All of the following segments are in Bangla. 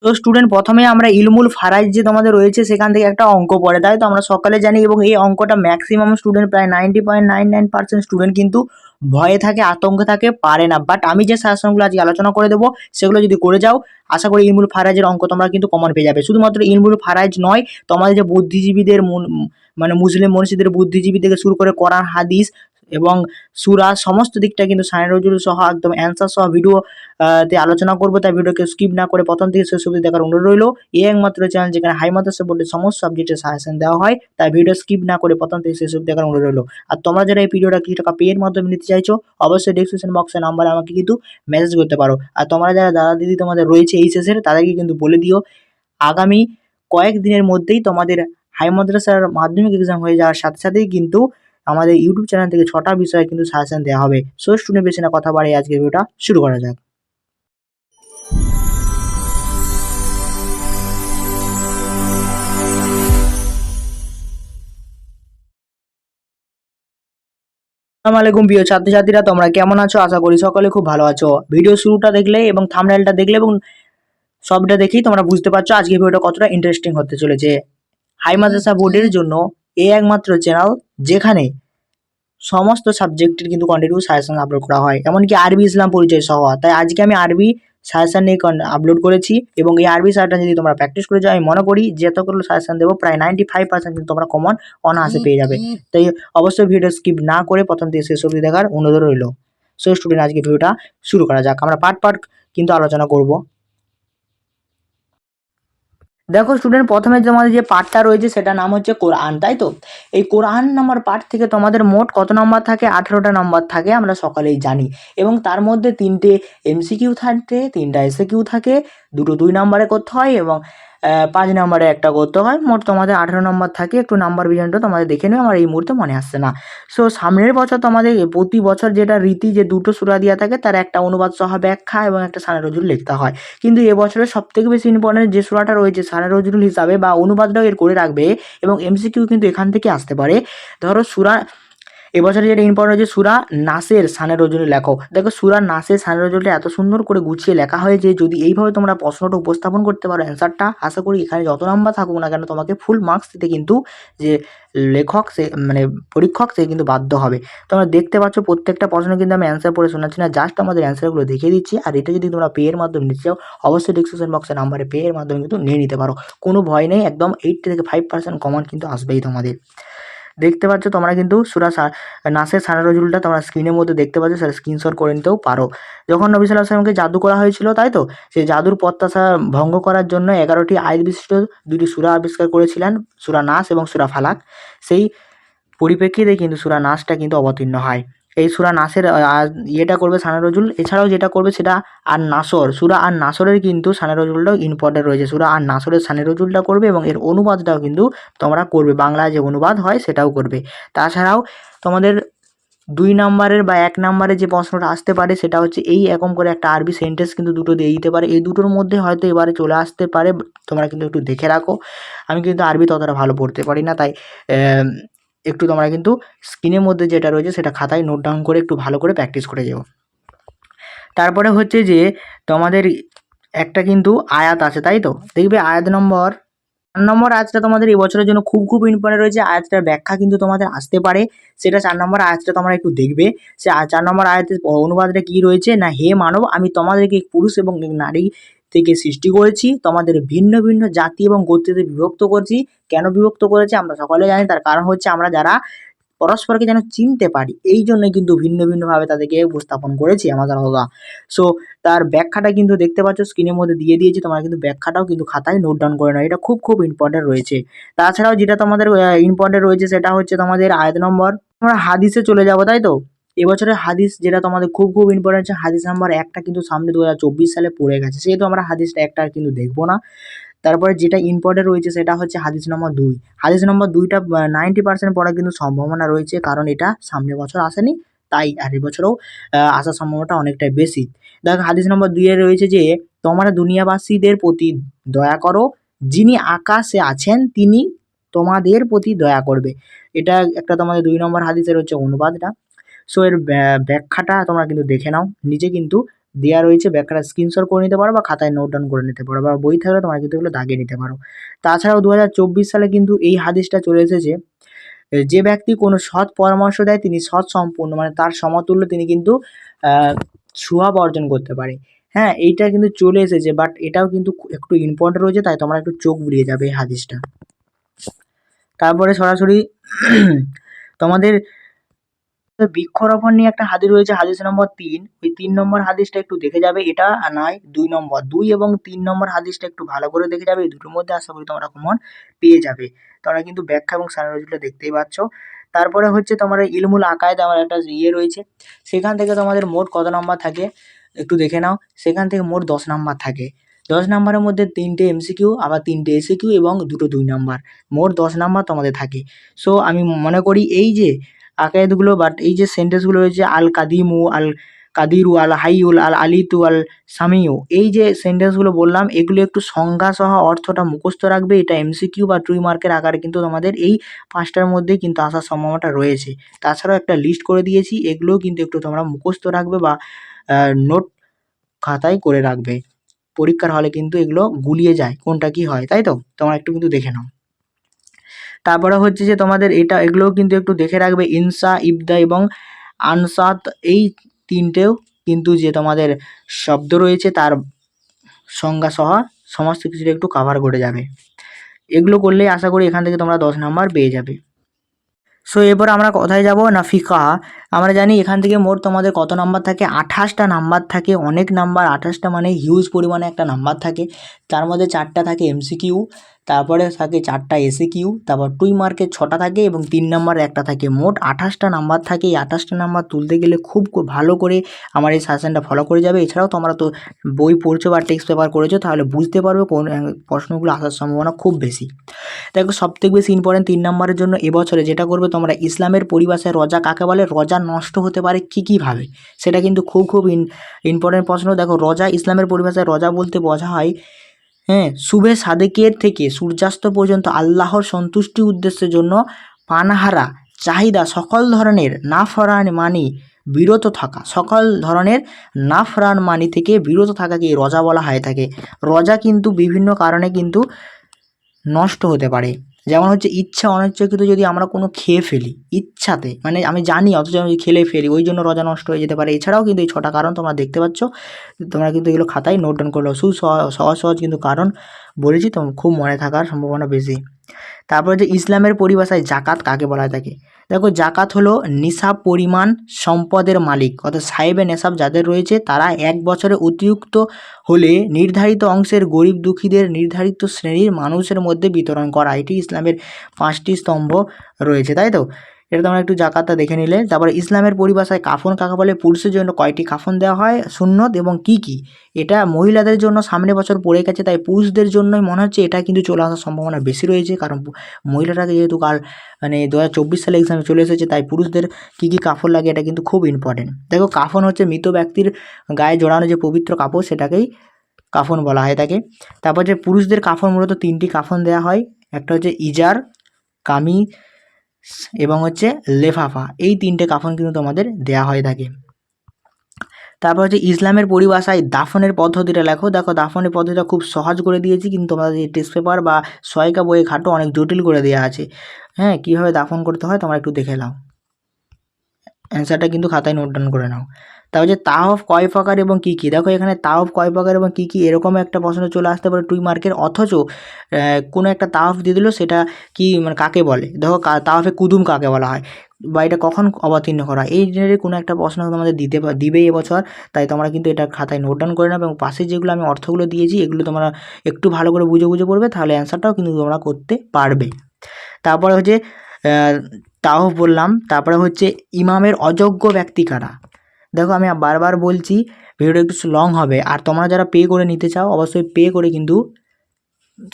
তো স্টুডেন্ট প্রথমে আমরা ইলমুল ফারাইজ যে তোমাদের রয়েছে সেখান থেকে একটা অঙ্ক পড়ে। তাই তো আমরা সকালে জানি এবং এই অঙ্কটা ম্যাক্সিমাম স্টুডেন্ট প্রায় ninety point nine nine percent student কিন্তু ভয়ে থাকে, আতঙ্কে থাকে, পারে না। বাট আমি যে সাজেশনগুলো আজকে আলোচনা করে দেবো, সেগুলো যদি করে যাও, আশা করি ইলমুল ফারাইজের অঙ্ক তোমরা কিন্তু কমন পেয়ে যাবে। শুধুমাত্র ইলমুল ফারাইজ নয়, তোমাদের যে বুদ্ধিজীবীদের মন- মানে মুসলিম মনীষীদের বুদ্ধিজীবী থেকে শুরু করে কোরআন, হাদিস এবং সুরা সমস্ত দিকটা কিন্তু সাইন রজুল সহ একদম অ্যান্সার সহ ভিডিও তে আলোচনা করব। তাই ভিডিওকে স্কিপ না করে প্রথম থেকে শেষ অবধি দেখার অনুরোধ রইল। এই একমাত্র চ্যানেল যেখানে হাই মাদ্রাসা বোর্ডের সমস্ত সাবজেক্টের সাজেশন দেওয়া হয়। তাই ভিডিও স্কিপ না করে প্রথম থেকে শেষ অবধি দেখার অনুরোধ রইল। আর তোমরা যারা এই ভিডিওটা কিছু টাকা পেয়ের মাধ্যমে নিতে চাইছো, অবশ্যই ডিসক্রিপশন বক্সে নাম্বারে আমাকে কিন্তু মেসেজ করতে পারো। আর তোমরা যারা দাদা দিদি তোমাদের রয়েছে এই শেষের তাদেরকে কিন্তু বলে দিও, আগামী কয়েক দিনের মধ্যেই তোমাদের হাই মাদ্রাসার মাধ্যমিক এক্সাম হয়ে যাওয়ার সাথে সাথেই কিন্তু আমাদের ইউটিউব চ্যানেল থেকে ছটা বিষয়ে কিন্তু সাজেশন দেওয়া হবে। সো স্টুডেন্ট বেশি না কথা বাড়িয়ে আজকে ভিডিওটা শুরু করা যাক। আলাইকুম প্রিয় ছাত্রছাত্রীরা, তোমরা কেমন আছো? আশা করি সকলে খুব ভালো আছো। ভিডিও শুরুটা দেখলে এবং থাম্বনেলটা দেখলে এবং সবটা দেখেই তোমরা বুঝতে পারছ আজকে ভিডিওটা কতটা ইন্টারেস্টিং হতে চলেছে। হাই মাদ্রাসা বোর্ডের জন্য এই একমাত্র চ্যানেল যেখানে সমস্ত সাবজেক্টের কিন্তু কন্টিনিউ সাজেশন আপলোড করা হয়। এমনকি আরবি ইসলাম পরিচয় সহ। তাই আজকে আমি আরবি সাজেশন নিয়ে আপলোড করেছি এবং এই আরবি সাজেশন যদি তোমরা প্র্যাকটিস করে যাও আমি মনে করি যে যতগুলো সাজেশন দেবো, প্রায় নাইনটি ফাইভ পার্সেন্ট কিন্তু তোমরা কমন অনায়াসে পেয়ে যাবে। তাই অবশ্যই ভিডিও স্কিপ না করে প্রথম থেকে শেষ অবধি দেখার অনুরোধ রইল। সো স্টুডেন্ট আজকে ভিডিওটা শুরু করা যাক। আমরা পার্ট পার্ট কিন্তু আলোচনা করব। দেখো স্টুডেন্ট প্রথমে তোমাদের যে পার্টটা রয়েছে সেটা নাম হচ্ছে কোরআন, তাই তো? এই কোরআন নাম্বার পার্ট থেকে তোমাদের মোট কত নম্বর থাকে? আঠেরোটা নম্বর থাকে, আমরা সকালেই জানি। এবং তার মধ্যে তিনটে এমসিকিউ থাকে, তিনটা এসে কিউ থাকে, দুটো দুই নম্বরে করতে হয় এবং পাঁচ নম্বরে একটা করতে হয়। মোট তোমাদের আঠেরো নম্বর থাকে, একটু নাম্বার বিজনটা তোমাদের দেখে নিও, আমার এই মুহূর্তে মনে আসছে না। সো সামনের বছর তোমাদের প্রতি বছর যেটা রীতি, যে দুটো সুরা দেওয়া থাকে, তার একটা অনুবাদ সহ ব্যাখ্যা এবং একটা সানে রজুল লিখতে হয়। কিন্তু এবছরের সব থেকে বেশি ইম্পর্টেন্ট যে সুরাটা রয়েছে, সানে রজুল হিসাবে বা অনুবাদটাও এর করে রাখবে এবং এমসিকিউ কিন্তু এখান থেকে আসতে পারে। ধরো সুরা এবছরে যেটা ইম্পর্টেন্ট হয়েছে, সুরা নাসের সানে রজনী লেখো দেখো, সুরা নাসের সানের রজনীটা এত সুন্দর করে গুছিয়ে লেখা হয়েছে যদি এইভাবে তোমরা প্রশ্নটা উপস্থাপন করতে পারো অ্যান্সারটা আশা করি এখানে যত নাম্বার থাকুক না কেন তোমাকে ফুল মার্কস দিতে কিন্তু যে লেখক সে মানে পরীক্ষক সে কিন্তু বাধ্য হবে। তোমরা দেখতে পাচ্ছ প্রত্যেকটা প্রশ্ন কিন্তু আমি অ্যান্সার পড়ে শোনাচ্ছি না জাস্ট আমাদের অ্যান্সারগুলো দেখিয়ে দিচ্ছি। আর এটা যদি তোমরা পেয়ের মাধ্যমে নিতে চাও, অবশ্যই ডিসক্রিপশন বক্সে নাম্বারে পেয়ের মাধ্যমে কিন্তু নিয়ে নিতে পারো। কোনো ভয় নেই, একদম এইট থেকে ফাইভ পার্সেন্ট কমন কিন্তু আসবেই তোমাদের। দেখতে পাচ্ছ তোমরা কিন্তু সুরা নাসের সারা রজুলটা তোমরা স্ক্রিনের মধ্যে দেখতে পাচ্ছ, সেটা স্ক্রিনশট করে নিতেও পারো। যখন নবী সাল্লাহ সালামকে জাদু করা হয়েছিল, তাই তো? সেই জাদুর প্রত্যাশা ভঙ্গ করার জন্য এগারোটি আয় বিশিষ্ট দুটি সুরা আবিষ্কার করেছিলেন, সুরা নাস এবং সুরা ফালাক। সেই পরিপ্রেক্ষিতে কিন্তু সুরা নাচটা কিন্তু অবতীর্ণ হয়। এই সুরা নাসের ইয়েটা করবে সানা রজুল। এছাড়াও যেটা করবে সেটা আর নাসর। সুরা আর নাসরের কিন্তু সানা রজুলটাও ইম্পর্টেন্ট রয়েছে। সুরা আর নাসরের সানে রজুলটা করবে এবং এর অনুবাদটাও কিন্তু তোমরা করবে। বাংলায় যে অনুবাদ হয় সেটাও করবে। তাছাড়াও তোমাদের দুই নাম্বারের বা এক নাম্বারের যে প্রশ্নটা আসতে পারে সেটা হচ্ছে, এই এরকম করে একটা আরবি সেন্টেন্স কিন্তু দুটো দিয়ে দিতে পারে। এই দুটোর মধ্যে হয়তো এবারে চলে আসতে পারে, তোমরা কিন্তু একটু দেখে রাখো। আমি কিন্তু আরবি ততটা ভালো পড়তে পারি না, তাই একটু তোমরা কিন্তু স্ক্রিনের মধ্যে যেটা রয়েছে সেটা খাতায় নোট ডাউন করে একটু ভালো করে প্র্যাকটিস করে যেও। তারপরে হচ্ছে যে তোমাদের একটা কিন্তু আয়াত আছে, তাই তো? দেখবে আয়াত নম্বর, চার নম্বর আয়াতটা তোমাদের এই বছরের জন্য খুব খুব ইম্পর্টেন্ট রয়েছে। আয়াতটার ব্যাখ্যা কিন্তু তোমাদের আসতে পারে। সেটা চার নম্বর আয়াতটা তোমরা একটু দেখবে। সে চার নম্বর আয়াতের অনুবাদটা কি রয়েছে? না, হে মানব, আমি তোমাদেরকে পুরুষ এবং নারী থেকে সৃষ্টি করেছি, তোমাদের ভিন্ন ভিন্ন জাতি এবং গোত্রীতে বিভক্ত করেছি। কেন বিভক্ত করেছি? আমরা সকলে জানি, তার কারণ হচ্ছে আমরা যারা পরস্পরকে যেন চিনতে পারি, এই জন্যই কিন্তু ভিন্ন ভিন্নভাবে তাদেরকে উপস্থাপন করেছি, আমাদের হোগা সো তার ব্যাখ্যাটা কিন্তু দেখতে পাচ্ছ স্ক্রিনের মধ্যে দিয়ে দিয়েছি, তোমরা কিন্তু ব্যাখ্যাটাও কিন্তু খাতায় নোট ডাউন করে নাও, এটা খুব খুব ইম্পর্টেন্ট রয়েছে। তাছাড়াও যেটা তোমাদের ইম্পর্টেন্ট রয়েছে, সেটা হচ্ছে তোমাদের আয়াত নম্বর। আমরা হাদিসে চলে যাব, তাই তো? এবছরের হাদিস যেটা তোমাদের খুব খুব ইম্পর্টেন্ট হাদিস নাম্বার একটা কিন্তু সামনে দু হাজার চব্বিশ সালে পড়ে গেছে। সেহেতু আমরা হাদিসটা একটা আর কিন্তু দেখব না। তারপরে যেটা ইম্পর্টেন্ট রয়েছে সেটা হচ্ছে হাদিস নম্বর দুই। হাদিস নম্বর দুইটা নাইনটি পার্সেন্ট পড়ার কিন্তু সম্ভাবনা রয়েছে, কারণ এটা সামনে বছর আসেনি, তাই আর এবছরও আসার সম্ভাবনাটা অনেকটাই বেশি। দেখো, হাদিস নম্বর দুইয়ে রয়েছে যে, তোমরা দুনিয়াবাসীদের প্রতি দয়া করো, যিনি আকাশে আছেন, তিনি তোমাদের প্রতি দয়া করবে। এটা একটা তোমাদের দুই নম্বর হাদিসের হচ্ছে অনুবাদটা। সো এর ব্যা- ব্যাখ্যাটা তোমরা কিন্তু দেখে নাও। নিজে কিন্তু দেওয়া রয়েছে, ব্যাখ্যাটা স্ক্রিনশট করে নিতে পারো বা খাতায় নোট ডাউন করে নিতে পারো বা বই থাকলে তোমরা কিন্তু এগুলো দাগিয়ে নিতে পারো। তাছাড়াও দু হাজার চব্বিশ সালে কিন্তু এই হাদিসটা চলে এসেছে যে ব্যক্তি কোনো সৎ পরামর্শ দেয়, তিনি সৎ সম্পূর্ণ মানে তার সমতুল্য তিনি কিন্তু সুহাব অর্জন করতে পারে। হ্যাঁ এইটা কিন্তু চলে এসেছে বাট এটাও কিন্তু একটু ইম্পর্টেন্ট রয়েছে, তাই তোমরা একটু চোখ বুলিয়ে যাবে এই হাদিসটা। তারপরে সরাসরি, তোমাদের বৃক্ষরোপণ নিয়ে একটা হাদিস রয়েছে, হাদিস নম্বর তিন। ওই তিন নম্বর হাদিসটা একটু দেখে যাবে, এটা নয়, দুই নম্বর। দুই এবং তিন নম্বর হাদিসটা একটু ভালো করে দেখে যাবে, এই দুটোর মধ্যে আশা করি তোমরা কমন পেয়ে যাবে। তোমরা কিন্তু ব্যাখ্যা এবং সারারোজটা দেখতেই পাচ্ছ। তারপরে হচ্ছে তোমার ইলমুল আকায়দ আমার একটা ইয়ে রয়েছে। সেখান থেকে তোমাদের মোট কত নাম্বার থাকে? একটু দেখে নাও। সেখান থেকে মোট দশ নাম্বার থাকে। দশ নম্বরের মধ্যে তিনটে এমসিকিউ, আবার তিনটে এসিকিউ এবং দুটো দুই নাম্বার। মোট দশ নাম্বার তোমাদের থাকে। সো আমি মনে করি এই যে আকায়েদগুলো বাট এই যে সেন্টেন্সগুলো রয়েছে আল কাদিমু আল কাদিরু আল হাইউল আল আলিতু আল সামিউ এই যে সেন্টেন্সগুলো বললাম, এগুলো একটু সংজ্ঞা সহ অর্থটা মুখস্থ রাখবে। এটা এমসিকিউ বা টুই মার্কের আকারে কিন্তু তোমাদের এই পাঁচটার মধ্যে কিন্তু আসার সম্ভাবনাটা রয়েছে। তাছাড়াও একটা লিস্ট করে দিয়েছি, এগুলোও কিন্তু একটু তোমরা মুখস্থ রাখবে বা নোট খাতায় করে রাখবে। পরীক্ষার হলে কিন্তু এগুলো গুলিয়ে যায়, কোনটা কি হয়, তাই তো? তোমরা একটু কিন্তু দেখে নাও। তারপরে হচ্ছে যে তোমাদের এটা, এগুলোও কিন্তু একটু দেখে রাখবে। ইনসা, ইবদা এবং আনসাত, এই তিনটেও কিন্তু যে তোমাদের শব্দ রয়েছে তার সংজ্ঞা সহ সমস্ত কিছুটা একটু কাভার করে যাবে। এগুলো করলেই আশা করি এখান থেকে তোমরা দশ নাম্বার পেয়ে যাবে। সো এরপর আমরা কথায় যাব? না ফিকা আমরা জানি এখান থেকে মোট তোমাদের কত নাম্বার থাকে? আঠাশটা নাম্বার থাকে। অনেক নাম্বার। আঠাশটা মানে হিউজ পরিমাণে একটা নাম্বার থাকে। তার মধ্যে চারটা থাকে এমসিকিউ তারপরে থাকে চারটা এসি কিউ তারপর টুই মার্কের ছটা থাকে এবং তিন নাম্বার একটা থাকে। মোট আঠাশটা নাম্বার থাকে। এই আঠাশটা নাম্বার তুলতে গেলে খুব ভালো করে আমার এই সাজেশনটা ফলো করে যাবে। এছাড়াও তোমরা তো বই পড়ছো বা টেক্সট পেপার করেছ, তাহলে বুঝতে পারবে কোন প্রশ্নগুলো আসার সম্ভাবনা খুব বেশি। দেখো, সবথেকে বেশি ইম্পর্টেন্ট তিন নম্বরের জন্য এবছরে যেটা করবে তোমরা, ইসলামের পরিভাষায় রজা কাকে বলে? রজা নষ্ট হতে পারে কী কীভাবে সেটা কিন্তু খুব খুব ইম্পর্টেন্ট প্রশ্ন। দেখো, রজা, ইসলামের পরিভাষায় রজা বলতে বোঝা হয় হ্যাঁ শুভে সাদেকের থেকে সূর্যাস্ত পর্যন্ত আল্লাহর সন্তুষ্টি উদ্দেশ্যের জন্য পানাহারা, চাহিদা সকল ধরনের নাফরান মানি বিরত থাকা, সকল ধরনের নাফরান মানি থেকে বিরত থাকাকে রজা বলা হয়ে থাকে। রজা কিন্তু বিভিন্ন কারণে কিন্তু নষ্ট হতে পারে। যেমন হচ্ছে ইচ্ছা অনিচ্ছাকৃত যদি আমরা কোনো খেয়ে ফেলি, ইচ্ছাতে মানে আমি জানি অথচ আমি খেলে ফেলি, ওই জন্য রোজা নষ্ট হয়ে যেতে পারে। এছাড়াও কিন্তু এই ছটা কারণ তোমরা দেখতে পাচ্ছ। তোমরা কিন্তু এগুলো খাতায় নোট ডাউন করল সু সহজ সহজ কিন্তু কারণ বলেছি, তো খুব মনে থাকার সম্ভাবনা বেশি। তারপরে যে ইসলামের পরিভাষায় জাকাত কাকে বলা থাকে দেখো, জাকাত হলো নিসাব পরিমাণ সম্পদের মালিক, অর্থাৎ সাহেবে নেশাব যাদের রয়েছে, তারা এক বছরে অতিরিক্ত হলে নির্ধারিত অংশের গরিব দুঃখীদের নির্ধারিত শ্রেণির মানুষের মধ্যে বিতরণ করা। এটি ইসলামের পাঁচটি স্তম্ভ রয়েছে, তাই তো? এটা তোমরা একটু জাকাতটা দেখে নিলে। তারপরে ইসলামের পরিভাষায় কাফন কাকে বলে? পুরুষের জন্য কয়টি কাফন দেওয়া হয়? সুন্নত এবং কি কি? এটা মহিলাদের জন্য সামনে বছর পড়ে গেছে, তাই পুরুষদের জন্যই মনে হচ্ছে এটা কিন্তু চলে আসার সম্ভাবনা বেশি রয়েছে। কারণ মহিলারাকে যেহেতু কাল মানে দু হাজার চব্বিশ সালে এক্সামে চলে এসেছে, তাই পুরুষদের কী কী কাফন লাগে এটা কিন্তু খুব ইম্পর্টেন্ট দেখো, কাফন হচ্ছে মৃত ব্যক্তির গায়ে জড়ানো যে পবিত্র কাপড়, সেটাকেই কাফন বলা হয় তাকে। তারপর যে পুরুষদের কাফন, মূলত তিনটি কাফন দেওয়া হয়। একটা হচ্ছে ইজার, কামি এবং হচ্ছে লেফাফা, এই তিনটে কাফন কিন্তু তোমাদের দেয়া হয়ে থাকে। তারপর হচ্ছে ইসলামের পরিভাষায় দাফনের পদ্ধতিটা লেখো। দেখো, দাফনের পদ্ধতিটা খুব সহজ করে দিয়েছি, কিন্তু তোমাদের এই টেস্ট পেপার বা সহায়িকা বইয়ে খাটো অনেক জটিল করে দেওয়া আছে। হ্যাঁ কীভাবে দাফন করতে হয় তোমরা একটু দেখে নাও। অ্যান্সারটা কিন্তু খাতায় নোট ডাউন করে নাও। তারপর যে তাহফ কয় প্রকার এবং কী কী? দেখো এখানে তাহফ কয় প্রকার এবং কী কী এরকম একটা প্রশ্ন চলে আসতে পারে টুই মার্কের, অথচ কোনো একটা তাহফ দিয়ে দিল সেটা কি মানে কাকে বলে? দেখো তাহফে কুদুম কাকে বলা হয়? বা এটা কখন অবতীর্ণ করা হয়? এই রিলেটেড কোনো একটা প্রশ্ন তোমাদের দিতে দিবে এবছর তাই তোমরা কিন্তু এটা খাতায় নোট ডাউন করে নেবে এবং পাশে যেগুলো আমি অর্থগুলো দিয়েছি, এগুলো তোমরা একটু ভালো করে বুঝে বুঝে পড়বে, তাহলে অ্যান্সারটাও কিন্তু তোমরা করতে পারবে। তারপরে হচ্ছে তাও বললাম, তারপরে হচ্ছে ইমামের অযোগ্য ব্যক্তি কারা? দেখো আমি বারবার বলছি ভিডিওটা একটু লং হবে। আর তোমরা যারা পে করে নিতে চাও, অবশ্যই পে করে কিন্তু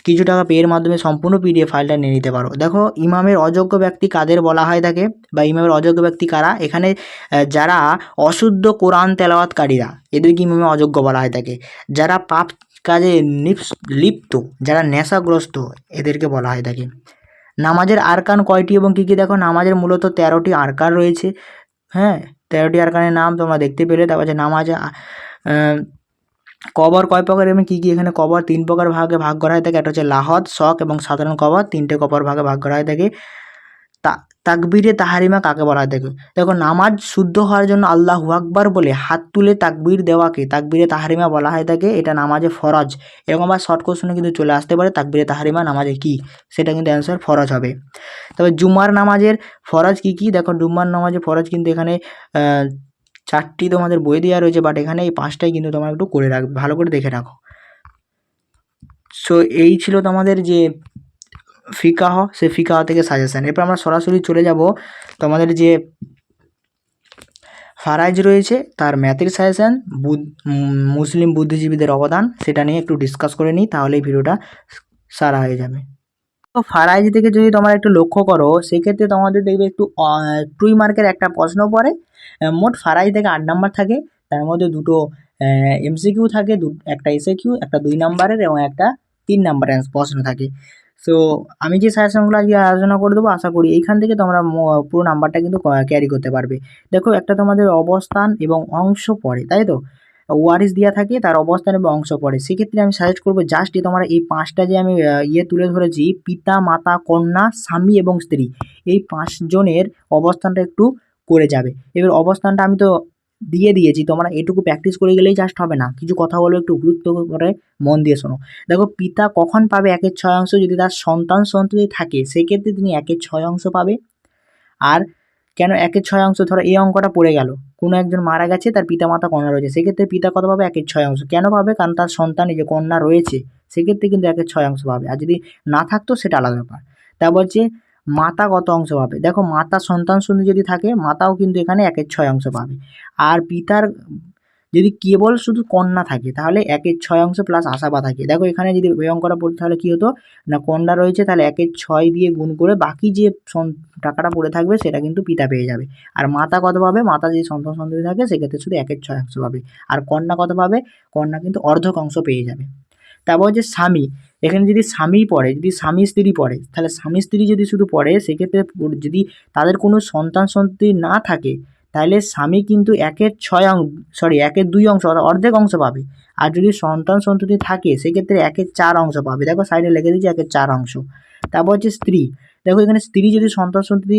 কিছু টাকা পেয়ের মাধ্যমে সম্পূর্ণ পিডিএফ ফাইলটা নিয়ে নিতে পারো। দেখো, ইমামের অযোগ্য ব্যক্তি কাদের বলা হয় থাকে বা ইমামের অযোগ্য ব্যক্তি কারা? এখানে যারা অশুদ্ধ কোরআন তেলাওয়াতকারীরা, এদেরকে ইমামে অযোগ্য বলা হয় থাকে যারা পাপ কাজে নিপস- লিপ্ত, যারা নেশাগ্রস্ত, এদেরকে বলা হয় থাকে নামাজের আরকান কয়টি এবং কী কী? দেখো, নামাজের মূলত তেরোটি আরকান রয়েছে। হ্যাঁ তেরোটি আরকানের নাম তোমরা দেখতে পেলে। তারপর যে নাম আছে কবর কয় প্রকার এবং কী কী? এখানে কবর তিন প্রকার ভাগে ভাগ করা হয়ে থাকে। একটা হচ্ছে লাহদ শখ এবং সাধারণ কবর। তিনটে কবর ভাগে ভাগ করা হয়ে থাকে। তাকবিরে তাহারিমা কাকে বলা হয়? থাকে দেখো, নামাজ শুদ্ধ হওয়ার জন্য আল্লাহু আকবার বলে হাত তুলে তাকবির দেওয়াকে তাকবিরে তাহারিমা বলা হয় থাকে এটা নামাজে ফরজ। এরকম আবার শর্ট কোশ্চেনে কিন্তু চলে আসতে পারে, তাকবিরে তাহারিমা নামাজে কি? সেটা কিন্তু অ্যান্সার ফরজ হবে। তবে জুমার নামাজের ফরজ কি কি? দেখো জুম্মার নামাজে ফরজ কিন্তু এখানে চারটি তোমাদের বই দেওয়া রয়েছে বাট এখানে এই পাঁচটাই কিন্তু তোমরা একটু করে রাখবে ভালো করে দেখে রাখো। সো এই ছিল তোমাদের যে ফিকাহ সে ফিকাহ থেকে সাজেশান এরপর আমরা সরাসরি চলে যাব তোমাদের যে ফারাইজ রয়েছে, তার ম্যাথের সাজেশান মুসলিম বুদ্ধিজীবীদের অবদান, সেটা নিয়ে একটু ডিসকাস করে নিই তাহলে ভিডিওটা সারা হয়ে যাবে। তো ফারাইজ থেকে যদি তোমরা একটু লক্ষ্য করো, সেক্ষেত্রে তোমাদের দেখবে একটু টুই মার্কের একটা প্রশ্ন পড়ে। মোট ফারাইজ থেকে আট নাম্বার থাকে, তার মধ্যে দুটো এমসিকিউ থাকে, দু, একটা এসে কিউ একটা দুই নাম্বারের এবং একটা তিন নাম্বারের প্রশ্ন থাকে। সো আমি যে সাজেশনগুলো আজকে আলোচনা করে দেবো, আশা করি এইখান থেকে তোমরা পুরো নাম্বারটা কিন্তু ক্যারি করতে পারবে। দেখো, একটা তোমাদের অবস্থান এবং অংশ পড়ে, তাই তো? ওয়ারিস দেওয়া থাকে, তার অবস্থান এবং অংশ পড়ে। সেক্ষেত্রে আমি সাজেস্ট করব জাস্ট তোমরা এই পাঁচটা যে আমি ইয়ে তুলে ধরেছি, পিতা, মাতা, কন্যা, স্বামী এবং স্ত্রী, এই পাঁচজনের অবস্থানটা একটু করে যাবে। এবার অবস্থানটা আমি তো দিয়ে দিয়েছি। তোমরা এটুকু প্র্যাকটিস করে গেলেই জাস্ট হবে না। কিছু কথা বলে, একটু গুরুত্ব করে মন দিয়ে শোনো। দেখো, পিতা কখন পাবে একের ছয় অংশ? যদি তার সন্তান সন্ততি থাকে, সেক্ষেত্রে তিনি একের ছয় অংশ পাবে। আর কেন একের ছয় অংশ? ধরো, এই অঙ্কটা পড়ে গেল। কোনো একজন মারা গেছে, তার পিতা মাতা কন্যা রয়েছে। সেক্ষেত্রে পিতা কত পাবে? একের ছয় অংশ। কেন পাবে? কারণ তার সন্তান যে কন্যা রয়েছে, সেক্ষেত্রে কিন্তু একের ছয় অংশ পাবে। আর যদি না থাকতো, সেটা আলাদা ব্যাপার। তা বলছে মাতা কত অংশ পাবে? দেখো, মাতা সন্তান সন্ধি যদি থাকে, মাতাও কিন্তু এখানে একের ছয় অংশ পাবে। আর পিতার যদি কেবল শুধু কন্যা থাকে, তাহলে একের ছয় অংশ প্লাস আশাবা থাকে। দেখো, এখানে যদি অঙ্কটা পড়তে, তাহলে কী হতো? না, কন্যা রয়েছে, তাহলে একের ছয় দিয়ে গুণ করে বাকি যে টাকাটা পড়ে থাকবে, সেটা কিন্তু পিতা পেয়ে যাবে। আর মাতা কত পাবে? মাতা যদি সন্তান সন্ততি থাকে, সেক্ষেত্রে শুধু একের ছয় অংশ পাবে। আর কন্যা কত পাবে? কন্যা কিন্তু অর্ধক অংশ পেয়ে যাবে। তারপর হচ্ছে স্বামী। এখানে যদি স্বামী পড়ে, যদি স্বামী স্ত্রী পড়ে, তাহলে স্বামী স্ত্রী যদি শুধু পড়ে, সেক্ষেত্রে যদি তাদের কোনো সন্তান সন্ততি না থাকে, তাহলে স্বামী কিন্তু একের ছয় অংশ সরি একের দুই অংশ অর্ধেক অংশ পাবে। আর যদি সন্তান সন্ততি থাকে, সেক্ষেত্রে একের চার অংশ পাবে। দেখো সাইডে লিখে দিয়েছি একের চার অংশ। তারপর হচ্ছে স্ত্রী। দেখো এখানে স্ত্রী যদি সন্তান সন্ততি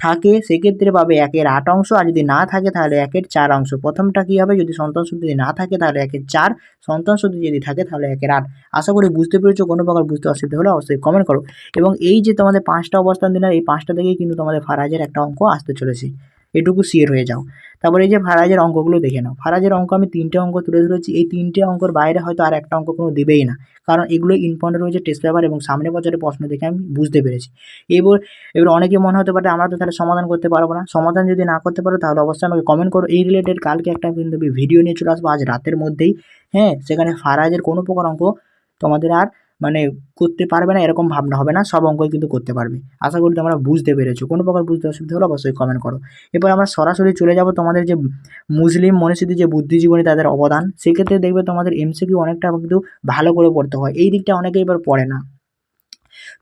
থাকে, সেক্ষেত্রে পাবে একের আট অংশ। আর যদি না থাকে, তাহলে একের চার অংশ। প্রথমটা কী হবে? যদি সন্তান যদি না থাকে, তাহলে একের চার। সন্তান সন্ততি যদি থাকে, তাহলে একের আট। আশা করি বুঝতে পেরেছ, কোনো প্রকার বুঝতে অসুবিধা হলে অবশ্যই কমেন্ট করো। এবং এই যে তোমাদের পাঁচটা অবস্থান দিলাম, এই পাঁচটা থেকেই কিন্তু তোমাদের ফারাজের একটা অঙ্ক আসতে চলেছে। এটুকু শিওর হয়ে যাও। তারপরে এই যে ফারাজের অঙ্কগুলো দেখে নাও। ফারাজের অঙ্ক আমি তিনটে অঙ্ক তুলে ধরেছি। এই তিনটে অঙ্কর বাইরে হয়তো আর একটা অঙ্ক কোনো দেবেই না। কারণ এগুলো ইম্পর্টেন্ট রয়েছে টেস্ট পেপার এবং সামনে বছরের প্রশ্ন দেখে আমি বুঝতে পেরেছি। এবার এবার অনেকে মনে হতে পারে আমরা তো তাহলে সমাধান করতে পারব না। সমাধান যদি না করতে পারো তাহলে অবশ্যই আমাকে কমেন্ট করো। এই রিলেটেড কালকে একটা কিন্তু ভিডিও নিয়ে চলে আসব আজ রাতের মধ্যেই। হ্যাঁ সেখানে ফারাজের কোনো প্রকার অঙ্ক তোমাদের আর মানে করতে পারবে না, এরকম ভাবনা হবে না, সব অঙ্কই কিন্তু করতে পারবে। আশা করি তোমরা বুঝতে পেরেছ। কোনো প্রকার বুঝতে অসুবিধা হলে অবশ্যই কমেন্ট করো। এরপর আমরা সরাসরি চলে যাব তোমাদের যে মুসলিম মনীষীদের যে বুদ্ধিজীবনী, তাদের অবদান, সেক্ষেত্রে দেখবে তোমাদের এমসিকিউ অনেকটা কিন্তু ভালো করে পড়তে হয়। এই দিকটা অনেকে এবার পড়ে না।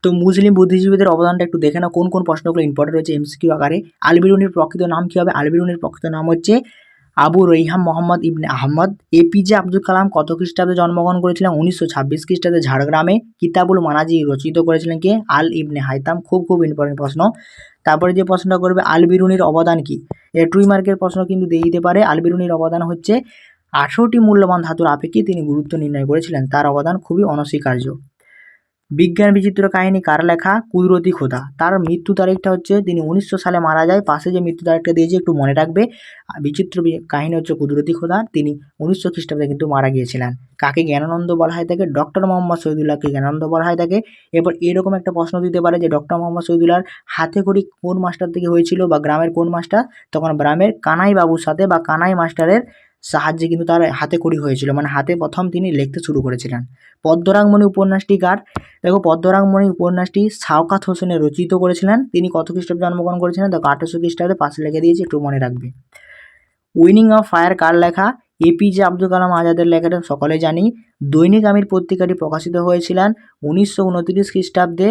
তো মুসলিম বুদ্ধিজীবীদের অবদানটা একটু দেখে না কোন কোন প্রশ্নগুলো ইম্পর্টেন্ট রয়েছে এমসিকিউ আকারে। আলবিরুনির প্রকৃত নাম কী হবে? আলবিরুনির প্রকৃত নাম হচ্ছে Abu Rayhan Muhammad ibn Ahmad. APJ Abdul Kalam কত খ্রিস্টাব্দে জন্মগ্রহণ করেছিলেন? উনিশশো ছাব্বিশ খ্রিস্টাব্দে ঝাড়গ্রামে। কিতাবুল মানাজি রচিত করেছিলেন কে? আল ইবনে হাইতাম। খুব খুব ইম্পর্টেন্ট প্রশ্ন। তারপরে যে প্রশ্নটা করবে, আল বিরুনির অবদান কি? এ টুই মার্কের প্রশ্ন কিন্তু দিয়ে দিতে পারে। আল বিরুনির অবদান হচ্ছে আঠেরোটি মূল্যবান ধাতুর আপেক্ষে তিনি গুরুত্ব নির্ণয় করেছিলেন। তার অবদান খুবই অনস্বীকার্য। বিজ্ঞান বিচিত্র কাহিনী কার লেখা? কুদরতি খোদা। তার মৃত্যু তারিখটা হচ্ছে তিনি উনিশশো সালে মারা যায়। পাশে যে মৃত্যু তারিখটা দিয়েছে, একটু মনে রাখবে। বিচিত্র কাহিনী হচ্ছে কুদরতি খোদা। তিনি উনিশশো খ্রিস্টাব্দে কিন্তু মারা গিয়েছিলেন। কাকে জ্ঞানানন্দ বলা হয় থাকে ডক্টর মোহাম্মদ শহীদুল্লাহকে জ্ঞানানন্দ বলা হয় থাকে এরপর এরকম একটা প্রশ্ন দিতে পারে যে, ডক্টর মোহাম্মদ শহীদুল্লাহর হাতে খড়ি কোন মাস্টার থেকে হয়েছিল বা গ্রামের কোন মাস্টার? তখন গ্রামের কানাই বাবুর সাথে বা কানাই মাস্টারের সাহায্যে কিন্তু তার হাতে খড়ি হয়েছিল। মানে হাতে প্রথম তিনি লিখতে শুরু করেছিলেন। পদ্মরাগমণি উপন্যাসটি কার দেখো পদ্মরাগমণি উপন্যাসটি শাওকাত হোসেনে রচিত করেছিলেন। তিনি কত খ্রিস্টাব্দে জন্মগ্রহণ করেছিলেন? দেখো, আঠারোশো খ্রিস্টাব্দে পাশে লিখে দিয়েছি, একটু মনে রাখবে। উইনিং অফ ফায়ার কার লেখা? এপিজে আব্দুল কালাম আজাদের লেখাটা সকলে জানি। দৈনিক আমির পত্রিকাটি প্রকাশিত হয়েছিলেন উনিশশো উনত্রিশ খ্রিস্টাব্দে।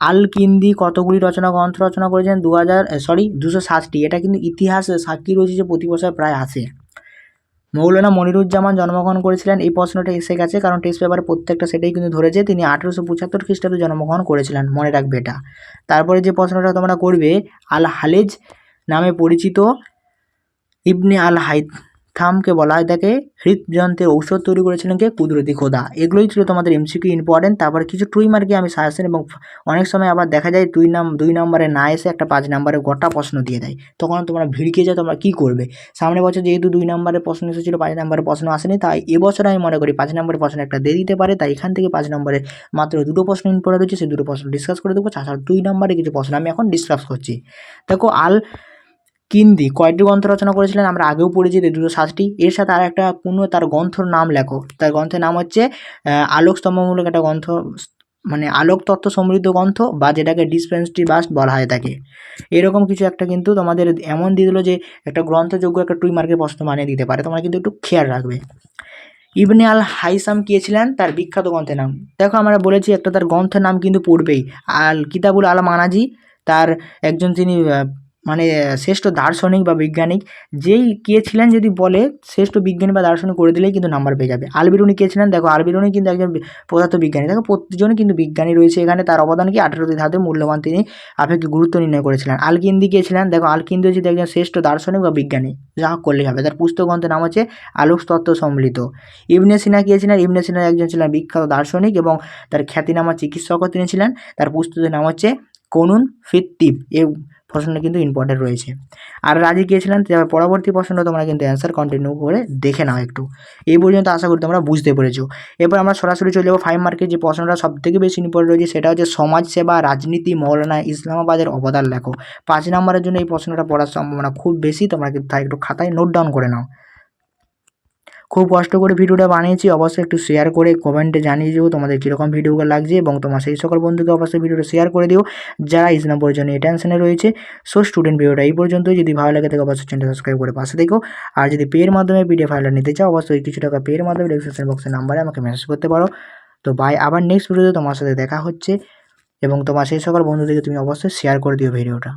আল কিন্দি কতগুলি রচনা গ্রন্থ রচনা করেছেন? দু হাজার সরি দুশো ষাটটি এটা কিন্তু ইতিহাসে সাক্ষী রয়েছে যে প্রতি বছর প্রায় আসে। মৌলানা মনিরুজ্জামান জন্মগ্রহণ করেছিলেন, এই প্রশ্নটা এসে গেছে, কারণ টেস্ট পেপারে প্রত্যেকটা সেটাই কিন্তু ধরেছে, তিনি আঠেরোশো পঁচাত্তর খ্রিস্টাব্দে জন্মগ্রহণ করেছিলেন, মনে রাখবে এটা। তারপরে যে প্রশ্নটা তোমরা করবে আল হালেজ নামে পরিচিত ইবনে আল হাইথামকে বলা হয়। তাকে হৃদযন্ত্রের ঔষধ তৈরি করেছিলেন কে? কুদরতি খোদা। এগুলোই ছিল তোমাদের এমসিকিউ ইম্পর্টেন্ট তারপরে কিছু টুই মার্কে আমি সাজেশন এবং অনেক সময় আবার দেখা যায় দুই নাম, দুই নম্বরে না এসে একটা পাঁচ নম্বরে গোটা প্রশ্ন দিয়ে দেয়। তখন তোমরা ভিড়কে যায় তোমরা কী করবে? সামনের বছর যেহেতু দুই নম্বরের প্রশ্ন এসেছিল, পাঁচ নম্বরের প্রশ্ন আসেনি, তাই এবছর আমি মনে করি পাঁচ নম্বরের প্রশ্ন একটা দিয়ে দিতে পারে। তাই এখান থেকে পাঁচ নম্বরের মাত্র দুটো প্রশ্ন ইম্পর্টেন্ট রয়েছে সেই দুটো প্রশ্ন ডিসকাস করে দেবো। তাছাড়া দুই নম্বরে কিছু প্রশ্ন আমি এখন ডিসকাস করছি। দেখো, আল কিন্দি কয়টি গ্রন্থ রচনা করেছিলেন, আমরা আগেও পড়েছি যে দুটো সাতটি। এর সাথে আর একটা কোনো তার গ্রন্থর নাম লেখো। তার গ্রন্থের নাম হচ্ছে আলোকস্তম্ভমূলক একটা গ্রন্থ মানে আলোক তত্ত্ব সমৃদ্ধ গ্রন্থ, বা যেটাকে ডিসপেন্সটি বাস বলা হয় তাকে। এরকম কিছু একটা কিন্তু তোমাদের এমন দিয়ে দিল যে, একটা গ্রন্থযোগ্য একটা টুই মার্কের প্রশ্ন বানিয়ে দিতে পারে। তোমরা কিন্তু একটু খেয়াল রাখবে। ইবনে আল হাইসাম কে ছিলেন? তার বিখ্যাত গ্রন্থের নাম। দেখো, আমরা বলেছি একটা তার গ্রন্থের নাম কিন্তু পড়বেই। আল কিতাবুল আল মানাজি, তার একজন তিনি মানে শ্রেষ্ঠ দার্শনিক বা বৈজ্ঞানিক, যেই কে ছিলেন যদি বলে, শ্রেষ্ঠ বিজ্ঞানী বা দার্শনিক করে দিলেই কিন্তু নাম্বার পেয়ে যাবে। আলবিরুনি কে ছিলেন? দেখো, আলবিরুনি কিন্তু একজন পদার্থ বিজ্ঞানী দেখো প্রতিজনই কিন্তু বিজ্ঞানী রয়েছে এখানে। তার অবদান কি? আঠেরোটি ধাতু মূল্যবান তিনি আপেক্ষিক গুরুত্ব নির্ণয় করেছিলেন। আলকিন্দি কে ছিলেন? দেখো, আলকিন্দি হচ্ছে একজন শ্রেষ্ঠ দার্শনিক বা বিজ্ঞানী। যা হোক, করলেই হবে। তার পুস্তক গ্রন্থের নাম হচ্ছে আলোক তত্ত্ব সম্মিলিত ইবনে সিনা কে ছিলেন? ইবনে সিনা একজন ছিলেন বিখ্যাত দার্শনিক এবং তার খ্যাতিনামা চিকিৎসকও তিনি ছিলেন। তার পুস্তকের নাম হচ্ছে কনুন ফিত্তিব। এই প্রশ্নটা কিন্তু ইম্পর্টেন্ট রয়েছে। আর রাজি গিয়েছিলেন তার পরবর্তী প্রশ্ন তোমরা কিন্তু অ্যান্সার কন্টিনিউ করে দেখে নাও একটু। এই পর্যন্ত আশা করি তোমরা বুঝতে পেরেছ। এরপর আমরা সরাসরি চলে যাব ফাইভ মার্কের যে প্রশ্নটা সব থেকে বেশি ইম্পর্টেন্ট রয়েছে, সেটা হচ্ছে সমাজসেবা, রাজনীতি, মৌলানা ইসলামাবাদের অবদান লেখো। পাঁচ নম্বরের জন্য এই প্রশ্নটা পড়ার সম্ভাবনা খুব বেশি, তোমরা কিন্তু একটু খাতায় নোট ডাউন করে নাও। খুব কষ্ট করে ভিডিওটা বানিয়েছি, অবশ্যই একটু শেয়ার করে কমেন্টে জানিয়ে দিও তোমাদের কীরকম ভিডিওগুলো লাগছে এবং তোমার সেই সকল বন্ধুকে অবশ্যই ভিডিওটা শেয়ার করে দিও। যারা ইসলাম পর্যন্ত এই টেনশনে রয়েছে সো স্টুডেন্ট ভিডিওটা এই পর্যন্তই। যদি ভালো লাগে থাকে অবশ্যই চ্যানেলটা সাবস্ক্রাইব করে পাশে দেখো আর যদি পেয়ের মাধ্যমে পিডিএফ ফাইলটা নিতে চাও, অবশ্যই কিছু টাকা পেয়ের মাধ্যমে ডিসক্রিপশন বক্সের নাম্বারে আমাকে মেসেজ করতে পারো। তো বাই আবার নেক্সট ভিডিওতে তোমার সাথে দেখা হচ্ছে এবং তোমার সেই সকল বন্ধুদেরকে তুমি অবশ্যই শেয়ার করে দিও ভিডিওটা